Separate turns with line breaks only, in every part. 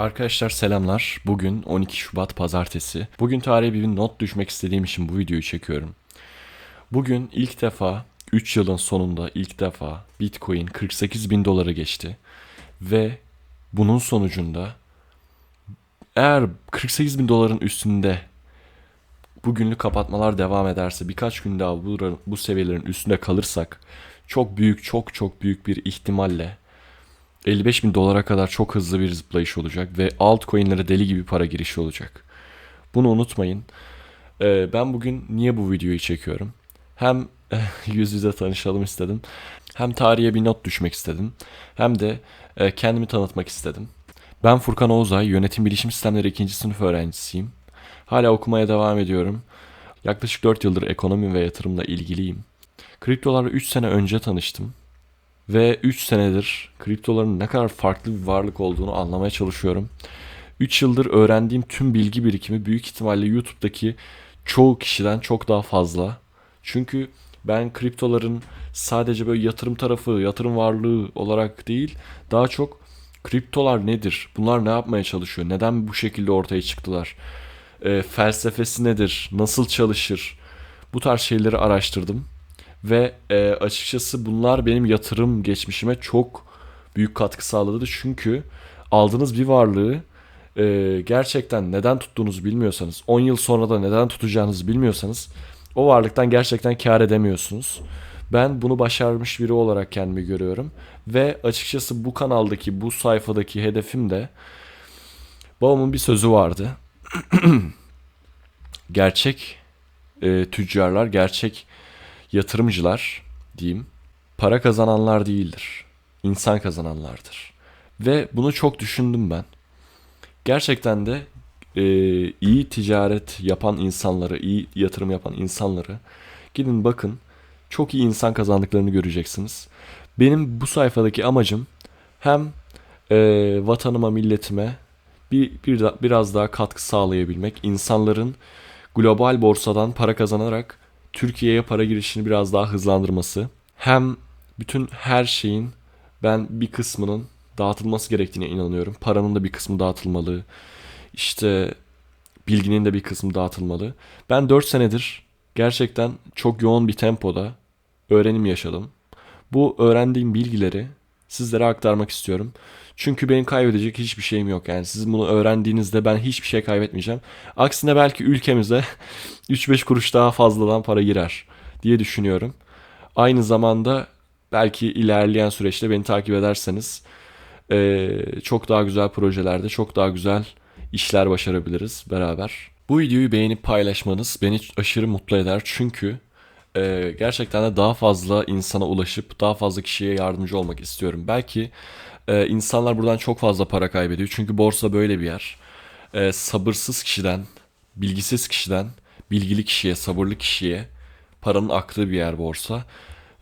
Arkadaşlar selamlar. Bugün 12 Şubat pazartesi. Bugün tarihe bir not düşmek istediğim için bu videoyu çekiyorum. Bugün ilk defa 3 yılın sonunda ilk defa Bitcoin 48 bin dolara geçti. Ve bunun sonucunda eğer 48 bin doların üstünde bugünlük kapatmalar devam ederse birkaç gün daha bu, bu seviyelerin üstünde kalırsak çok büyük çok çok büyük bir ihtimalle 55 bin dolara kadar çok hızlı bir zıplayış olacak ve altcoin'lere deli gibi para girişi olacak. Bunu unutmayın. Ee, ben bugün niye bu videoyu çekiyorum? Hem yüz yüze tanışalım istedim. Hem tarihe bir not düşmek istedim. Hem de e, kendimi tanıtmak istedim. Ben Furkan Oğuzay, Yönetim Bilişim Sistemleri 2. sınıf öğrencisiyim. Hala okumaya devam ediyorum. Yaklaşık 4 yıldır ekonomi ve yatırımla ilgiliyim. Kriptolarla 3 sene önce tanıştım. Ve 3 senedir kriptoların ne kadar farklı bir varlık olduğunu anlamaya çalışıyorum. 3 yıldır öğrendiğim tüm bilgi birikimi büyük ihtimalle YouTube'daki çoğu kişiden çok daha fazla. Çünkü ben kriptoların sadece böyle yatırım tarafı, yatırım varlığı olarak değil, daha çok kriptolar nedir? Bunlar ne yapmaya çalışıyor? Neden bu şekilde ortaya çıktılar? E, felsefesi nedir? Nasıl çalışır? Bu tarz şeyleri araştırdım. Ve e, açıkçası bunlar benim yatırım geçmişime çok büyük katkı sağladı. Çünkü aldığınız bir varlığı e, gerçekten neden tuttuğunuzu bilmiyorsanız, 10 yıl sonra da neden tutacağınızı bilmiyorsanız o varlıktan gerçekten kar edemiyorsunuz. Ben bunu başarmış biri olarak kendimi görüyorum. Ve açıkçası bu kanaldaki, bu sayfadaki hedefim de babamın bir sözü vardı. gerçek e, tüccarlar, gerçek yatırımcılar diyeyim para kazananlar değildir. İnsan kazananlardır. Ve bunu çok düşündüm ben. Gerçekten de e, iyi ticaret yapan insanları, iyi yatırım yapan insanları gidin bakın çok iyi insan kazandıklarını göreceksiniz. Benim bu sayfadaki amacım hem e, vatanıma, milletime bir, bir biraz daha katkı sağlayabilmek, insanların global borsadan para kazanarak Türkiye'ye para girişini biraz daha hızlandırması. Hem bütün her şeyin ben bir kısmının dağıtılması gerektiğine inanıyorum. Paranın da bir kısmı dağıtılmalı. İşte bilginin de bir kısmı dağıtılmalı. Ben 4 senedir gerçekten çok yoğun bir tempoda öğrenim yaşadım. Bu öğrendiğim bilgileri sizlere aktarmak istiyorum. Çünkü benim kaybedecek hiçbir şeyim yok. Yani siz bunu öğrendiğinizde ben hiçbir şey kaybetmeyeceğim. Aksine belki ülkemize 3-5 kuruş daha fazladan para girer diye düşünüyorum. Aynı zamanda belki ilerleyen süreçte beni takip ederseniz çok daha güzel projelerde çok daha güzel işler başarabiliriz beraber. Bu videoyu beğenip paylaşmanız beni aşırı mutlu eder. Çünkü e, gerçekten de daha fazla insana ulaşıp daha fazla kişiye yardımcı olmak istiyorum. Belki e, insanlar buradan çok fazla para kaybediyor. Çünkü borsa böyle bir yer. E, sabırsız kişiden, bilgisiz kişiden, bilgili kişiye, sabırlı kişiye paranın aktığı bir yer borsa.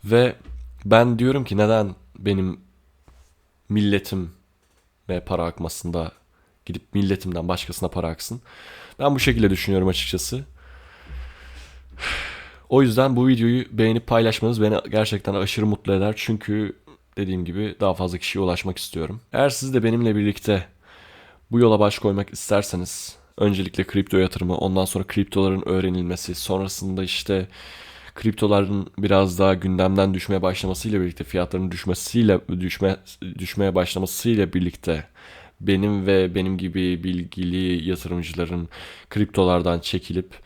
Ve ben diyorum ki neden benim milletim ve para akmasında gidip milletimden başkasına para aksın. Ben bu şekilde düşünüyorum açıkçası. O yüzden bu videoyu beğenip paylaşmanız beni gerçekten aşırı mutlu eder. Çünkü dediğim gibi daha fazla kişiye ulaşmak istiyorum. Eğer siz de benimle birlikte bu yola baş koymak isterseniz öncelikle kripto yatırımı, ondan sonra kriptoların öğrenilmesi, sonrasında işte kriptoların biraz daha gündemden düşmeye başlamasıyla birlikte fiyatların düşmesiyle düşme düşmeye başlamasıyla birlikte benim ve benim gibi bilgili yatırımcıların kriptolardan çekilip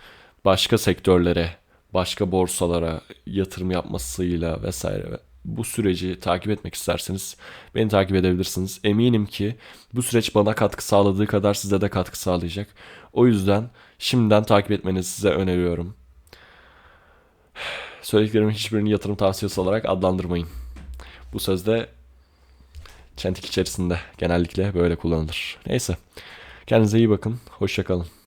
başka sektörlere başka borsalara yatırım yapmasıyla vesaire bu süreci takip etmek isterseniz beni takip edebilirsiniz. Eminim ki bu süreç bana katkı sağladığı kadar size de katkı sağlayacak. O yüzden şimdiden takip etmenizi size öneriyorum. Söylediklerimin hiçbirini yatırım tavsiyesi olarak adlandırmayın. Bu sözde çentik içerisinde genellikle böyle kullanılır. Neyse. Kendinize iyi bakın. Hoşçakalın.